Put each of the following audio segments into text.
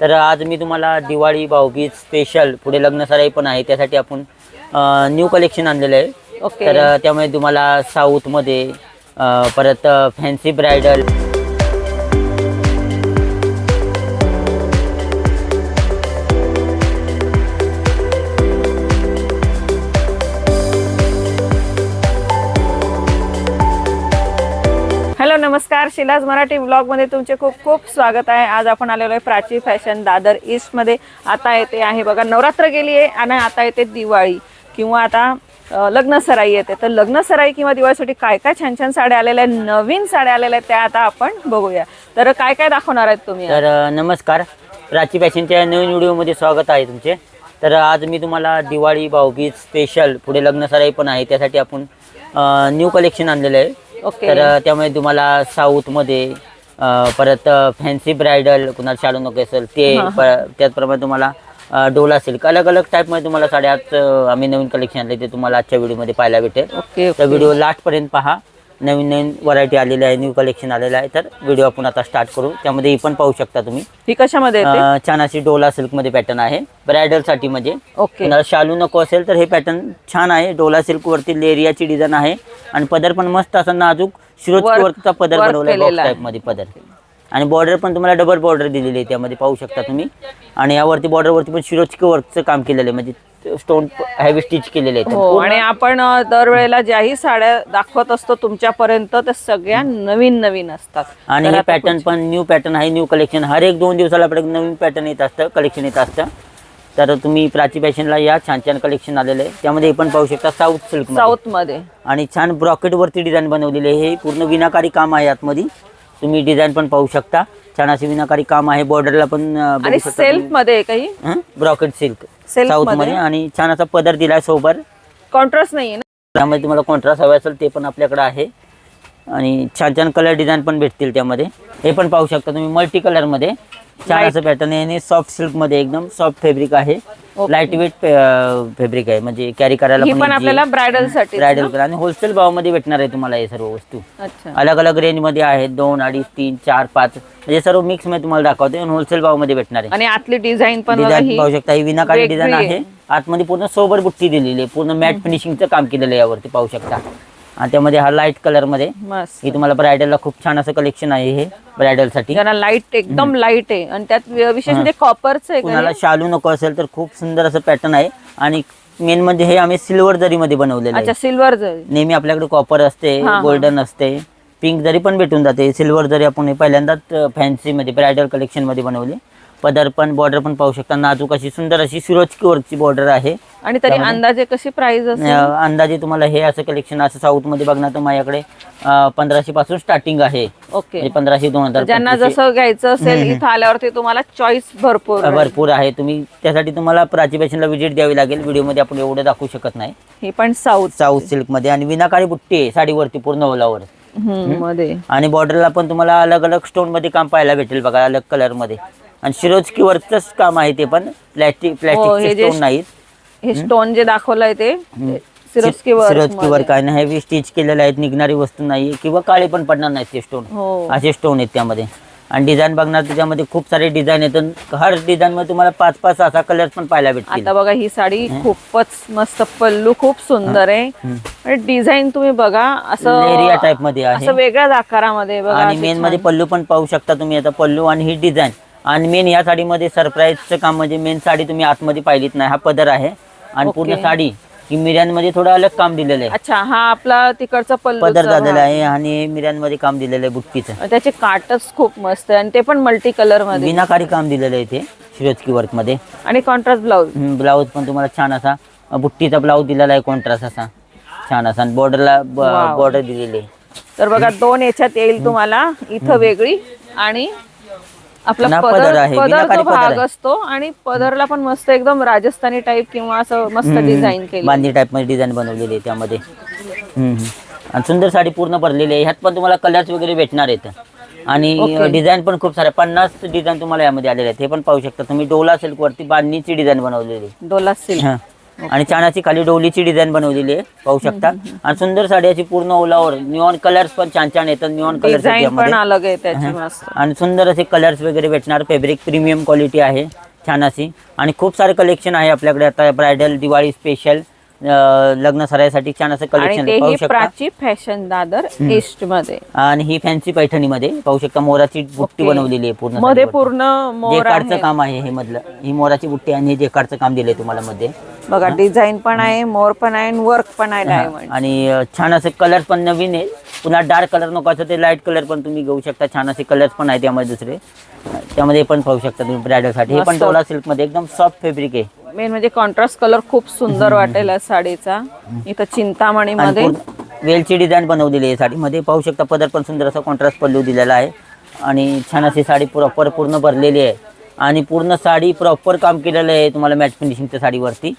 तर आज मी तुम्हाला दिवाळी भाऊबीज स्पेशल पुढे लग्न सराई पण आहे त्यासाठी आपण न्यू कलेक्शन आणलेलं आहे. ओके तर त्यामुळे तुम्हाला साऊथमध्ये परत फॅन्सी ब्रायडल हॅलो नमस्कार. शिलाज मराठी ब्लॉगमध्ये तुमचे खूप खूप स्वागत आहे. आज आपण आलेलो आहे प्राची फॅशन दादर ईस्टमध्ये आता येते आहे बघा नवरात्र गेली आहे आणि आता येते दिवाळी. किंवा आता लग्नसराई लग्न सराई येते. तर लग्न सराई किंवा दिवाळीसाठी काय काय छान छान साड्या आलेल्या आहेत नवीन साड्या आलेल्या आहेत त्या आता आपण बघूया. तर काय काय दाखवणार आहेत तुम्ही तर नमस्कार. प्राची फॅशनच्या नवीन व्हिडिओमध्ये स्वागत आहे तुमचे. तर आज मी तुम्हाला दिवाळी भाऊबीज स्पेशल पुढे लग्न सराई पण आहे. त्यासाठी आपण न्यू कलेक्शन आणलेलं आहे. ओके. तर त्यामुळे तुम्हाला साऊथमध्ये अ, परत फॅन्सी ब्रायडल कुणाला शालू नको असेल ते त्याचप्रमाणे तुम्हाला डोला सिल्क अलग अलग टाईपमध्ये तुम्हाला अ, आम्ही नवीन कलेक्शन आणले ते तुम्हाला आजच्या व्हिडिओमध्ये पाहायला भेटेल. ओके तर व्हिडिओ लास्टपर्यंत पहा. नवीन नवीन व्हरायटी आलेली आहे न्यू कलेक्शन आलेलं आहे. तर व्हिडिओ आपण आता स्टार्ट करू. त्यामध्ये ही पण पाहू शकता तुम्ही. ही कशामध्ये येते? अ, छान अशी डोला सिल्कमध्ये पॅटर्न आहे. ब्रायडलसाठी म्हणजे. ओके कुणाला शालू नको असेल तर हे पॅटर्न छान आहे. डोला सिल्क वरती लेरियाची डिझाईन आहे. आणि पदर पण मस्त असा नाजूक Work- वरचा पदर work बनवला बॉक्स केलेला आहे. टाईपमध्ये पदर. आणि बॉर्डर पण तुम्हाला डबल बॉर्डर दिलेली आहे त्यामध्ये. पाहू शकता तुम्ही. आणि यावरती border वरती पण शिरोजकी वर्कचं काम केलेलं आहे. म्हणजे स्टोन हेवी स्टिच केलेले आहे हो आणि आपण अ, दरवेळेला ज्याही साड्या दाखवत असतो तुमच्यापर्यंत त्या सगळ्या नवीन नवीन असतात. आणि तर हे आता पॅटर्न पण न्यू पॅटर्न आहे न्यू कलेक्शन हर एक दोन दिवसाला आपल्याकडे नवीन पॅटर्न येत असतं कलेक्शन येत असतं. तर तुम्ही प्राची फॅशनला या छान छान कलेक्शन आलेलं आहे त्यामध्ये हे पण पाहू शकता साऊथ सिल्क साऊथमध्ये. आणि छान ब्रॉकेट वरती डिझाईन बनवलेली आहे. हे पूर्ण विनाकारी काम आहे आतमध्ये. तुम्ही डिझाईन पण पाहू शकता. छान असे विनाकारी काम आहे. बॉर्डरला पण अं, बघू आणि शकता सेल्फमध्ये काही? ब्रॉकेट सिल्क साऊथमध्ये? आणि छान असा पदर दिलाय सोबत. कॉन्ट्रास्ट नाहीये ना? त्यामध्ये तुम्हाला कॉन्ट्रास्ट हवा असेल ते पण आपल्याकडे आहे. आणि छान छान कलर डिझाईन पण भेटतील त्यामध्ये. हे पण पाहू शकता तुम्ही मल्टी कलरमध्ये छान. असं पॅटर्न आहे आणि सॉफ्ट सिल्कमध्ये एकदम सॉफ्ट फॅब्रिक आहे. लाइट वेट फॅब्रिक आहे. म्हणजे कॅरी करायला ही पण आपल्याला. ब्रायडलसाठी ब्रायडल आणि होलसेल भावामध्ये भेटणार आहे तुम्हाला हे सर्व वस्तू. अच्छा. अलग अलग रेंजमध्ये आहेत. दोन अडीच तीन चार पाच. म्हणजे सर्व मिक्समध्ये तुम्हाला दाखवते आणि होलसेल भावामध्ये भेटणार आहे. आणि आतली डिझाईन पण पाहू शकता. ही विनाकारी डिझाईन आहे. आहे. आतमध्ये पूर्ण सोबर बुट्टी दिलेली आहे. पूर्ण मॅट फिनिशिंगचं काम केलेलं आहे यावरती पाहू शकता. आणि त्यामध्ये हा लाइट कलरमध्ये. मस्त. ही तुम्हाला ब्रायडलला खूप छान असं कलेक्शन आहे हे ब्रायडलसाठी ज्यांना लाइट एकदम लाइट आहे. आणि त्यात वि- विशेष म्हणजे कॉपरचं आहे का कुणाला हे? शालू नको असेल तर खूप सुंदर असं पॅटर्न आहे. आणि मेन म्हणजे हे आम्ही सिल्वर जरीमध्ये बनवलेलं आहे. अच्छा सिल्वर जरी. नेहमी आपल्याकडे कॉपर असते हा, हा. गोल्डन असते. पिंक जरी पण भेटून जाते. सिल्वर जरी आपण हे पहिल्यांदाच फॅन्सी मध्ये ब्रायडल कलेक्शनमध्ये बनवले. पदर पण बॉर्डर पण पाहू शकता. नाजूक अशी सुंदर अशी सिरोजकी वरची बॉर्डर आहे. आणि तरी अंदाजे कशी प्राइस असेल? अं, अंदाजे तुम्हाला हे असं कलेक्शन असं साऊथमध्ये बघणार तर माझ्याकडे पंधराशे पासून स्टार्टिंग आहे. ओके म्हणजे पंधराशे दोन हजार ज्यांना जसं घ्यायचं असेल इथं आल्यावरती तुम्हाला चॉईस भरपूर आहे. भरपूर आहे. तुम्ही त्यासाठी तुम्हाला प्राची फॅशनला व्हिजिट द्यावी लागेल. व्हिडिओमध्ये आपण एवढं दाखवू शकत नाही. ही पण साऊथ साऊथ सिल्कमध्ये आणि विनाकाळी बुट्टी आहे साडीवरती पूर्ण ओलावर. मध्ये. आणि बॉर्डरला पण तुम्हाला अलग अलग स्टोनमध्ये काम पाहायला भेटेल बघा अलग कलरमध्ये. आणि शिरोजकी वरच काम आहे ते पण. प्लॅस्टिक हो, हे प्लॅस्टिकचे जे स्टोन नाहीत. हे स्टोन जे दाखवलंय ते सिरोस्की वर्क आहे हेवी स्टिच केलेले आहेत निघणारी वस्तू नाही किंवा काळे पण पडणार नाहीत ते स्टोन हो. असे स्टोन आहेत त्यामध्ये. आणि डिझाईन बघणार त्याच्यामध्ये खूप सारे डिझाईन आहेत हर डिझाईन मध्ये तुम्हाला पाच पाच असा कलर पण पाहायला भेटतील. आता बघा ही साडी खूपच मस्त पल्लू खूप सुंदर आहे. आणि डिझाईन तुम्ही बघा एरिया असं टाइपमध्ये आहे. असं वेगळ्याच आकारामध्ये बघा आणि अशी मेन छान. मध्ये पल्लू पण पाहू शकता तुम्ही. आता पल्लू आणि ही डिझाईन आणि मेन या साडीमध्ये सरप्राईजचं काम म्हणजे मेन साडी तुम्ही आतमध्ये पाहिलीत नाही हा पदर आहे. आणि पूर्ण ओके. साडी ही मिऱ्यांमध्ये थोडं अलग काम दिलेलं आहे. अच्छा हा आपला तिकडचा पल्लू पदर झालेला आहे आणि मिऱ्यांमध्ये काम दिलेलं आहे बुट्टीचं त्याचे काटच खूप मस्त आहे आणि ते पण मल्टी कलरमध्ये. विनाकारी काम दिलेलं आहे ते शिरोजकी वर्कमध्ये आणि कॉन्ट्रास्ट ब्लाऊज ब्लाऊज पण तुम्हाला छान असा अ, बुट्टीचा ब्लाऊज दिलेला आहे कॉन्ट्रास्ट असा. छान असा बॉर्डरला वाव. बॉर्डर दिलेली आहे. तर बघा दोन याच्यात येईल तुम्हाला इथं वेगळी आणि आपला पदर पदर आहे, पदर विनाकारी जो पदर भाग आहे. असतो आणि पदरला पण मस्त एकदम राजस्थानी टाईप किंवा असं मस्त डिझाईन केली बांधी टाईपमध्ये डिझाईन बनवलेली आहे त्यामध्ये हम्म, हम्म. आणि सुंदर साडी पूर्ण भरलेली आहे ह्यात पण तुम्हाला कलर्स वगैरे भेटणार आहेत आणि. डिझाईन पण खूप साऱ्या पन्नास डिझाईन तुम्हाला यामध्ये आलेले आहेत हे पण पाहू शकता तुम्ही डोला सिल्क वरती बांधणीची डिझाईन बनवलेली आहे. डोला सिल्क हा. आणि छान अशी खाली डोलीची डिझाईन बनवलेली आहे पाहू शकता. आणि सुंदर साडी अशी पूर्ण ओलावर निऑन कलर्स पण छान छान येतात निऑन कलर्स त्याची मस्त. आणि सुंदर असे कलर्स वगैरे भेटणार फॅब्रिक प्रीमियम क्वालिटी आहे छान अशी. आणि खूप सारे कलेक्शन आहे आपल्याकडे. आता ब्रायडल दिवाळी स्पेशल लग्न सराईसाठी छान असं कलेक्शन पाहू ही शकता? फॅशन दादर ईस्टमध्ये. आणि ही फॅन्सी पैठणीमध्ये. पाहू शकता मोराची बुट्टी. बनवलेली आहे पूर्णमध्ये. पूर्ण आहे. काम आहे हे मधलं. ही मोराची बुट्टी आणि जेकार्डचं काम दिलंय तुम्हाला मध्ये. बघा डिझाईन पण आहे मोर पण आहे वर्क पण आहे डायमंड आणि अं, छान असे कलर पण नवीन आहे पुन्हा डार्क कलर नको असं ते लाइट कलर पण तुम्ही घेऊ शकता. छान असे कलर्स पण आहेत त्यामध्ये दुसरे. त्यामध्ये पण पाहू शकता तुम्ही ब्रायडलसाठी हे पण मस्त. सिल्कमध्ये एकदम सॉफ्ट फॅब्रिक आहे. मेन म्हणजे कॉन्ट्रास्ट कलर खूप सुंदर वाटेल या साडीचा. इथं चिंतामणी आणि मध्ये पूर्ण वेलची डिझाईन बनवलेली आहे साडीमध्ये. पाहू शकता पदर पण सुंदर असा कॉन्ट्रास्ट पल्लू दिलेला आहे. आणि छान अशी साडी प्रॉपर पूर्ण भरलेली आहे. आणि पूर्ण साडी प्रॉपर काम केलेलं आहे तुम्हाला मॅट फिनिशिंगच्या साडीवरती.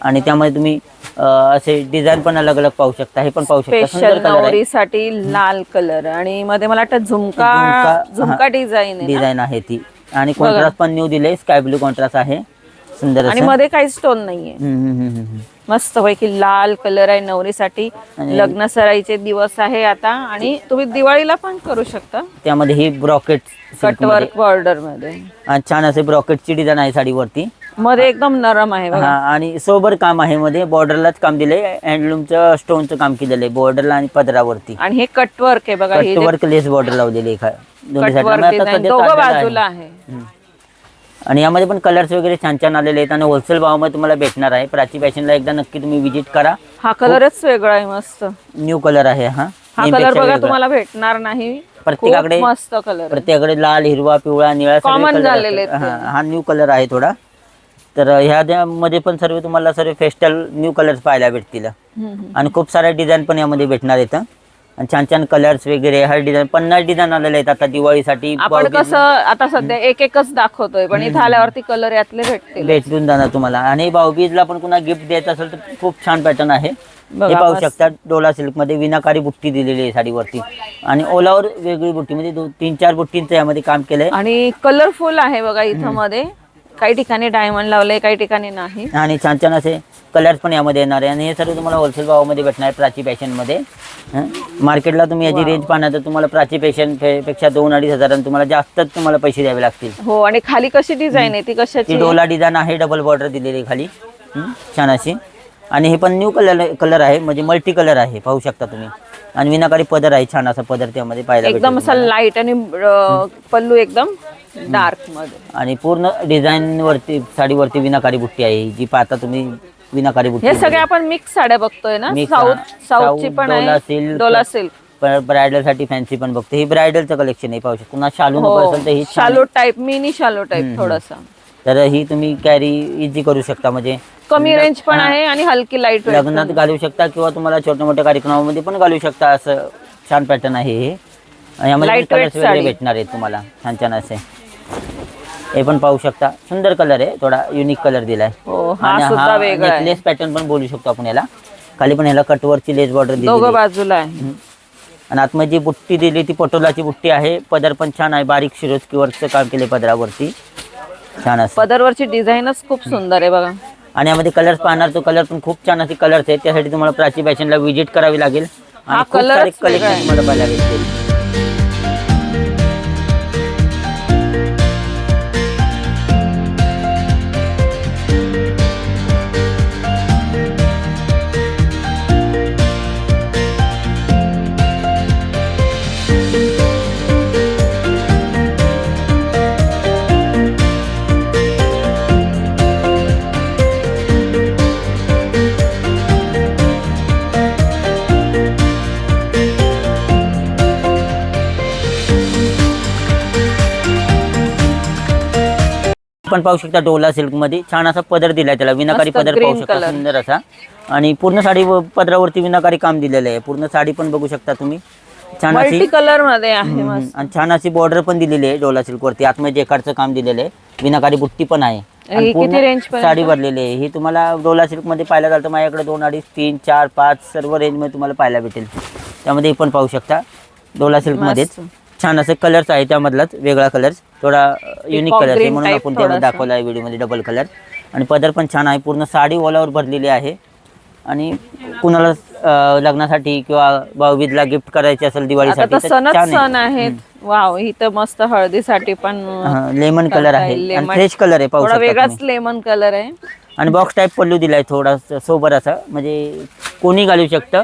आणि त्यामध्ये तुम्ही अं, असे डिझाईन पण अलग अलग पाहू शकता. हे पण पाहू शकता. सुंदर स्पेशल कलर आहे. नवरीसाठी लाल कलर आणि मध्ये मला वाटतं झुमका झुमका, झुमका हा. डिझाईन आहे? डिझाईन आहे ती. आणि कॉन्ट्रास्ट पण न्यू दिले. स्काय ब्लू कॉन्ट्रास्ट आहे. सुंदर आणि असं. मध्ये काही स्टोन नाहीये. हम्म, हम्म, हम्म, हम्म, हम्म. मस्त पैकी लाल कलर आहे नवरीसाठी. आणि- लग्न सराईचे दिवस आहे आता. आणि तुम्ही दिवाळीला पण करू शकता. त्यामध्ये ही ब्रॉकेट कटवर्क बॉर्डरमध्ये. छान असे ब्रॉकेटची डिझाईन आहे साडीवरती. मध्ये एकदम नरम आहे बघा. हा आणि सोबर काम आहे मध्ये. बॉर्डरलाच काम दिलंय. हँडलूमचं स्टोनचं काम केलेलं आहे. बॉर्डरला आणि पदरावरती. आणि हे कटवर्क आहे बघा हे जे वर्क लेस बॉर्डर लावलेली आहे खा- दोन्ही. कटवर्क दोघं. बाजूला आहे. आणि यामध्ये पण कलर्स वगैरे छान छान आलेले आहेत. आणि होलसेल भावामध्ये तुम्हाला भेटणार आहे. प्राची फॅशनला एकदा नक्की तुम्ही विजिट करा. हा कलरच वेगळा आहे मस्त. न्यू कलर आहे हा. हा कलर बघा वेगळा. तुम्हाला भेटणार नाही. प्रत्येकाकडे- मस्त कलर प्रत्येकाकडे लाल हिरवा पिवळा निळा सगळे Common color झालेले. आहेत. हा न्यू कलर आहे थोडा. तर ह्या पण सर्व तुम्हाला सर्व फेस्टल न्यू कलर्स पाहायला भेटतील. आणि खूप साऱ्या डिझाईन पण यामध्ये भेटणार आहेत. आणि छान छान कलर्स वगैरे हर डिझाईन पन्नास डिझाईन आलेले आहेत आता दिवाळीसाठी. आपण कसं आता सध्या एक एकच दाखवतोय पण इथं आल्यावरती कलर यातले भेटतील. भेटून जाणार तुम्हाला. आणि भाऊबीजला पण कुणा गिफ्ट द्यायचं असेल तर खूप छान पॅटर्न आहे. हे पाहू. शकता डोला सिल्कमध्ये विनाकारी बुट्टी दिलेली आहे साडीवरती. आणि ओलावर वेगळी बुट्टी म्हणजे तीन चार बुट्टींचं यामध्ये काम केलंय. आणि कलरफुल आहे बघा इथं मध्ये. काही ठिकाणी डायमंड लावले काही ठिकाणी नाही. आणि छान छान असे कलर्स पण यामध्ये येणार आहे. आणि हे सर्व तुम्हाला होलसेल भावामध्ये भेटणार आहे प्राची फॅशनमध्ये हं? मार्केटला तुम्ही याची रेंज पाहणार तर तुम्हाला प्राची फॅशनपेक्षा दोन अडीच हजारांनी तुम्हाला जास्तच तुम्हाला पैसे द्यावे लागतील. हो आणि खाली कशी डिझाईन आहे? ती कशाची? ती आहे? डोला डिझाईन आहे डबल बॉर्डर दिलेली खाली. हं? छान अशी. आणि हे पण न्यू कलर कलर आहे म्हणजे मल्टी कलर आहे पाहू शकता तुम्ही. आणि विनाकारी पदर आहे छान असा पदर त्यामध्ये पाहायला एकदम असा लाइट आणि अं, पल्लू एकदम डार्कमध्ये. आणि पूर्ण डिझाईन वरती साडीवरती विनाकारी बुट्टी आहे जी पाहता तुम्ही विनाकारी बुट्टी हे सगळे आपण मिक्स साड्या बघतोय ना? Mix, साऊथ हा. साऊथची साऊथ, पण डोला आहे silk. डोला सिल्क ब्रायडलसाठी फॅन्सी पण बघते. ही ब्रायडलचं कलेक्शन आहे पाहू शकता. पुन्हा शालू नको हो. असेल तर ही शालो टाईप मिनी शालो टाईप थोडासा. तर ही तुम्ही कॅरी इझी करू शकता. म्हणजे कमी रेंज पण आहे आणि हलकी लाइट लग्नात घालू शकता किंवा तुम्हाला छोट्या मोठ्या कार्यक्रमामध्ये पण घालू शकता. असं छान पॅटर्न आहे हे. आणि यामध्ये कलर्स वगैरे. भेटणार आहेत तुम्हाला. छान छान असे. हे पण पाहू शकता. सुंदर कलर आहे. थोडा युनिक कलर दिलाय. हो हा आहे. लेस पॅटर्न पण बोलू शकतो आपण याला. खाली पण ह्याला कटवरची लेस बॉर्डर दिली बाजूला आहे. आणि आतमध्ये जी बुट्टी दिली ती पटोलाची बुट्टी आहे. पदर पण छान आहे. बारीक वर्कचं काम केले पदरावरती. छान असं पदरवरची डिझाईनच खूप सुंदर आहे बघा. आणि यामध्ये कलर्स पाहणार तो कलर पण खूप छान असे कलर्स आहेत. त्यासाठी तुम्हाला प्राची फॅशनला व्हिजिट करावी लागेल. आणि खूप colourच सारे वेगळा कलेक्शन. तुम्हाला पाहायला भेटतील. पण पाहू शकता डोला सिल्कमध्ये छान असा पदर दिलाय त्याला. विनाकारी मस्त पदर पाहू green शकता. color. सुंदर असा. आणि पूर्ण साडी व- पदरावरती विनाकारी काम दिलेलं आहे. पूर्ण साडी पण बघू शकता तुम्ही. छान अशी मल्टी कलरमध्ये आहे हम्म, मस्त. आणि छान अशी बॉर्डर पण दिलेली आहे डोला सिल्क वरती आतमध्ये जेकार्डचं काम दिलेलं आहे. विनाकारी बुट्टी पण आहे. आणि आणि किती पूर्ण range पर्यंत? साडी भरलेली आहे. ही तुम्हाला डोला सिल्कमध्ये पाहायला जातं माझ्याकडे दोन अडीच तीन चार पाच सर्व रेंजमध्ये तुम्हाला पाहायला भेटेल. त्यामध्ये हे पण पाहू शकता डोला सिल्क मध्येच. छान असे कलर्स आहे त्यामधलाच. वेगळा कलर्स थोडा युनिक कलर आहे. म्हणून आपण थोडासा. दाखवला आहे व्हिडिओमध्ये डबल कलर आणि पदर पण छान आहे. पूर्ण साडी ओलावर भरलेली आहे. आणि कुणाला लग्नासाठी किंवा भाऊबीजला गिफ्ट करायची असेल दिवाळीसाठी सण आहेत. वाव ही तर मस्त हळदीसाठी पण लेमन कलर आहे. आणि. फ्रेश कलर आहे शकता वेगळाच. लेमन कलर आहे. आणि बॉक्स टाईप पल्लू दिलाय थोडा सोबर असा. म्हणजे कोणी घालू शकतं.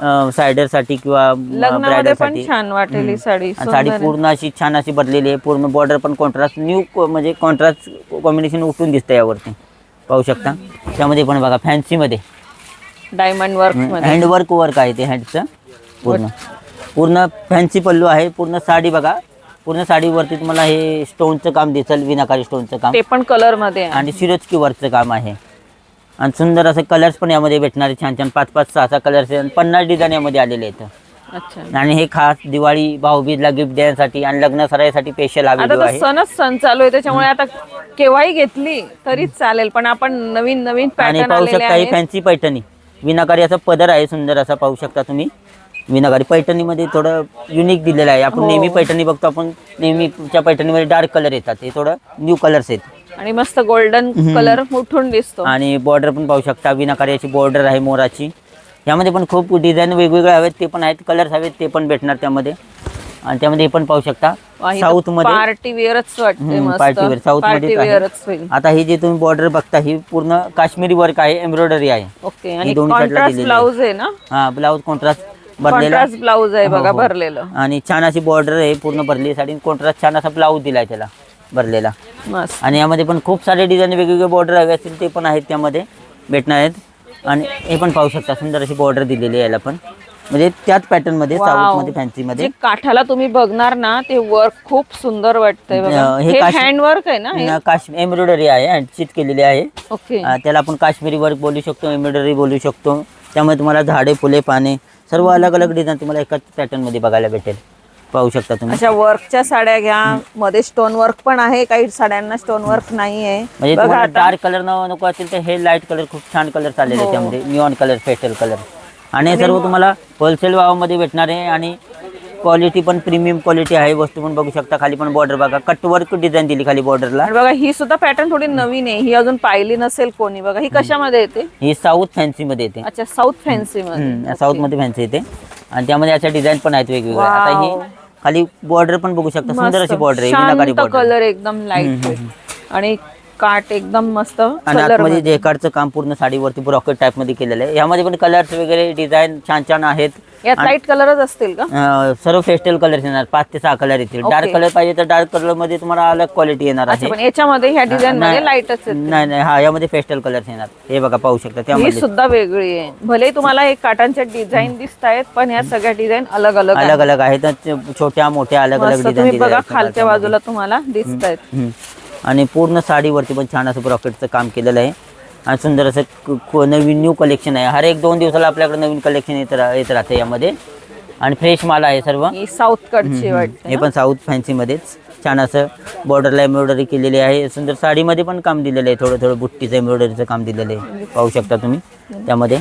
सायडरसाठी किंवा लग्नामध्ये ब्रायडल पण साठी छान वाटेल ही साडी आणि सुंदर साडी आहे. पूर्ण अशी छान अशी भरलेली आहे. पूर्ण बॉर्डर पण कॉन्ट्रास्ट न्यू म्हणजे कॉन्ट्रास्ट कॉम्बिनेशन उठून दिसतं यावरती. पाहू शकता. त्यामध्ये पण बघा फॅन्सी मध्ये डायमंड वर्कमध्ये हँडवर्क वर्क आहे ते हँडचं पूर्ण. पूर्ण फॅन्सी पल्लू आहे. पूर्ण साडी बघा. पूर्ण साडीवरती तुम्हाला हे स्टोनचं काम दिसेल विनाकारी स्टोनचं काम. ते पण कलरमध्ये आहे. आणि सिरोजकी वर्कचं काम आहे. आणि सुंदर असे कलर्स पण यामध्ये भेटणार छान छान पाच पाच सहा सहा कलर्स आणि पन्नास डिझाईन यामध्ये आलेले आहेत. अच्छा. आणि हे खास दिवाळी भाऊबीजला गिफ्ट देण्यासाठी आणि लग्न सराईसाठी स्पेशल आता तर आहे. सणच सण चालू आहे त्याच्यामुळे आता केव्हाही घेतली तरीच चालेल पण आपण नवीन नवीन आणि पॅटर्न पाहू आलेले शकता ही आहेत. फॅन्सी पैठणी. विनाकारी असा पदर आहे सुंदर असा पाहू शकता तुम्ही. विनाकारी पैठणीमध्ये थोडं युनिक दिलेलं आहे. आपण हो. नेहमी पैठणी बघतो आपण नेहमीच्या पैठणीमध्ये डार्क कलर येतात. हे थोडं न्यू कलर्स आहेत. आणि मस्त गोल्डन कलर उठून दिसतो. आणि बॉर्डर पण पाहू शकता विनाकारी अशी बॉर्डर आहे मोराची. यामध्ये पण खूप डिझाईन वेगवेगळे हवेत ते पण आहेत कलर्स हवेत ते पण भेटणार त्यामध्ये. आणि त्यामध्ये हे पण पाहू शकता साऊथमध्ये. पार्टी वेअरच पार्टी आहे. वेअरच होईल. आता ही जी तुम्ही बॉर्डर बघता ही पूर्ण काश्मीरी वर्क आहे एम्ब्रॉयडरी आहे. ओके आणि. ब्लाऊज आहे. ना? हा ब्लाऊज कॉन्ट्रास्ट भरलेला. कॉन्ट्रास्ट ब्लाऊज आहे बघा हो. भरलेलं. आणि छान अशी बॉर्डर आहे पूर्ण भरली साडी. कॉन्ट्रास्ट छान असा ब्लाऊज दिलाय त्याला भरलेला. मस्त. आणि यामध्ये पण खूप सारे डिझाईन वेगवेगळे बॉर्डर हवे असतील ते पण आहेत त्यामध्ये भेटणार आहेत. आणि हे पण पाहू शकता सुंदर अशी बॉर्डर दिलेली आहे याला पण. म्हणजे त्याच पॅटर्नमध्ये मध्ये फॅन्सी मध्ये काठाला तुम्ही बघणार ना ते वर्क खूप सुंदर वाटतंय हे काश- हँड वर्क आहे ना काश्मीर एम्ब्रॉयडरी आहे हँडशीट केलेली आहे. ओके त्याला आपण काश्मीरी वर्क बोलू शकतो एम्ब्रॉयडरी बोलू शकतो. त्यामुळे तुम्हाला झाडे फुले पाने सर्व अलग अलग डिझाईन तुम्हाला एकाच पॅटर्नमध्ये बघायला भेटेल. पाहू शकता तुम्ही. अशा वर्कच्या साड्या घ्या. मध्ये स्टोन वर्क पण आहे. काही साड्यांना स्टोन वर्क नाही आहे म्हणजे बघा तुम्हाला आता. डार्क कलर नको असेल तर हे लाइट कलर खूप छान कलर आलेले हो. त्यामध्ये. निऑन कलर फेस्टल कलर आणि हे सर्व तुम्हाला होलसेल भावामध्ये भेटणार आहे आणि क्वालिटी पण प्रीमियम क्वालिटी आहे. वस्तू पण बघू शकता. खाली पण बॉर्डर बघा. कटवर्क डिझाईन दिली खाली बॉर्डरला आणि बघा ही सुद्धा पॅटर्न थोडी नवीन आहे. ही अजून पाहिली नसेल कोणी. बघा ही कशामध्ये येते? ही साऊथ फॅन्सी मध्ये येते. अच्छा साऊथ फॅन्सी मध्ये. साऊथमध्ये फॅन्सी येते. आणि त्यामध्ये याच्या डिझाईन पण आहेत वेगवेगळ्या आता ही. खाली बॉर्डर पण बघू शकता. सुंदर अशी बॉर्डर आहे कलर एकदम लाइट आणि काट एकदम मस्त आणि कलर आतमध्ये जेकार्डचं काम पूर्ण साडीवरती ब्रॉकेट टाईपमध्ये केलेलं आहे. यामध्ये पण कलर्स वगैरे डिझाईन छान छान आहेत. यात लाइट कलरच असतील का? सर्व फेस्टल कलर येणार. पाच ते सहा कलर येतील. डार्क कलर पाहिजे तर डार्क कलरमध्ये तुम्हाला अलग क्वालिटी येणार आहे. पण याच्यामध्ये ह्या डिझाईन मध्ये. लाईटच नाही नाही हा यामध्ये फेस्टल कलर्स येणार. हे बघा पाहू शकता त्यामध्ये. सुद्धा वेगळी आहे. भले तुम्हाला हे काटांच्या डिझाईन दिसत आहेत पण ह्या सगळ्या डिझाईन अलग अलग अलग अलग आहेत. छोट्या मोठ्या अलग अलग डिझाईन बघा खालच्या बाजूला तुम्हाला दिसत आहेत. आणि पूर्ण साडीवरती पण छान असं ब्रॉकेटचं काम केलेलं आहे. आणि सुंदर असं नवीन न्यू कलेक्शन आहे. हर एक दोन दिवसाला आपल्याकडे नवीन कलेक्शन येत रा- येत राहते यामध्ये. आणि फ्रेश माल आहे सर्व. ही साऊथ कडची हे पण साऊथ फॅन्सीमध्येच छान असं बॉर्डरला एम्ब्रॉयडरी केलेली आहे. सुंदर साडीमध्ये पण काम दिलेलं आहे. थोडं थोडं बुट्टीचं एम्ब्रॉयडरीचं काम दिलेलं आहे. पाहू शकता तुम्ही त्यामध्ये.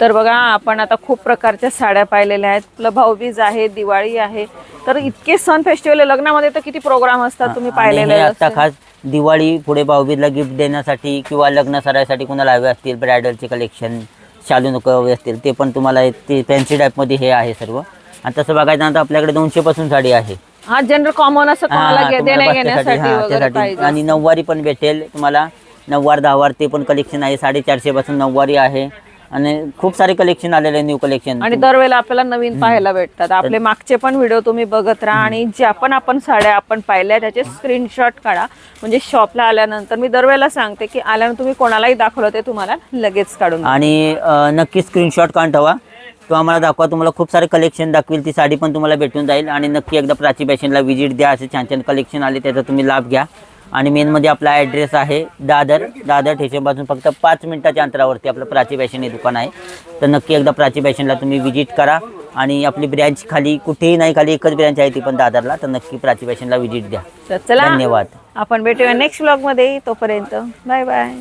तर बघा आपण आता खूप प्रकारच्या साड्या पाहिलेल्या आहेत. आपलं भाऊबीज आहे दिवाळी आहे. तर इतके सण फेस्टिवल लग्नामध्ये तर किती प्रोग्राम असतात तुम्ही आणि पाहिलेले हे आता खास दिवाळी पुढे भाऊबीजला गिफ्ट देण्यासाठी किंवा लग्न सरायसाठी कुणाला हवे असतील ब्रायडलचे कलेक्शन शालू नको हवे असतील ते पण तुम्हाला हे- ते फॅन्सी टाईपमध्ये हे आहे सर्व. आणि तसं बघायचं तर आपल्याकडे दोनशे पासून साडी आहे. हा जनरल कॉमन असं हा, कोणाला घे- तुम्हाला देण्या बसण्यासाठी, घेण्यासाठी हा, वगैरे त्यासाठी. पाहिजे आणि नऊवारी पण भेटेल तुम्हाला. नऊवार दहावार ते पण कलेक्शन आहे. साडेचारशे पासून नऊवारी आहे. आणि खूप सारे कलेक्शन आलेले न्यू कलेक्शन आणि दरवेळेला आपल्याला नवीन पाहायला भेटतात. आपले मागचे पण व्हिडिओ तुम्ही बघत राहा आणि ज्या पण आपण साड्या आपण पाहिल्या त्याचे स्क्रीनशॉट काढा. म्हणजे शॉपला आल्यानंतर मी दरवेळेला सांगते की आल्यानंतर तुम्ही कोणालाही दाखवलं ते तुम्हाला लगेच काढून. आणि नक्की स्क्रीनशॉट काढून ठेवा. तो आम्हाला दाखवा तुम्हाला खूप सारे कलेक्शन दाखवेल. ती साडी पण तुम्हाला भेटून जाईल. आणि नक्की एकदा प्राची फॅशनला व्हिजिट द्या. असे छान छान कलेक्शन आले त्याचा तुम्ही लाभ घ्या. आणि मेनमध्ये आपला ॲड्रेस आहे दादर. दादर स्टेशनपासून फक्त पाच मिनिटाच्या अंतरावरती आपलं प्राची फॅशन हे दुकान आहे. तर नक्की एकदा प्राची फॅशनला तुम्ही व्हिजिट करा. आणि आपली ब्रँच खाली कुठेही नाही खाली एकच ब्रँच आहे ती पण दादरला. तर नक्की प्राची फॅशनला व्हिजिट द्या. तर चला धन्यवाद. आपण भेटूया नेक्स्ट ब्लॉगमध्ये. तोपर्यंत बाय बाय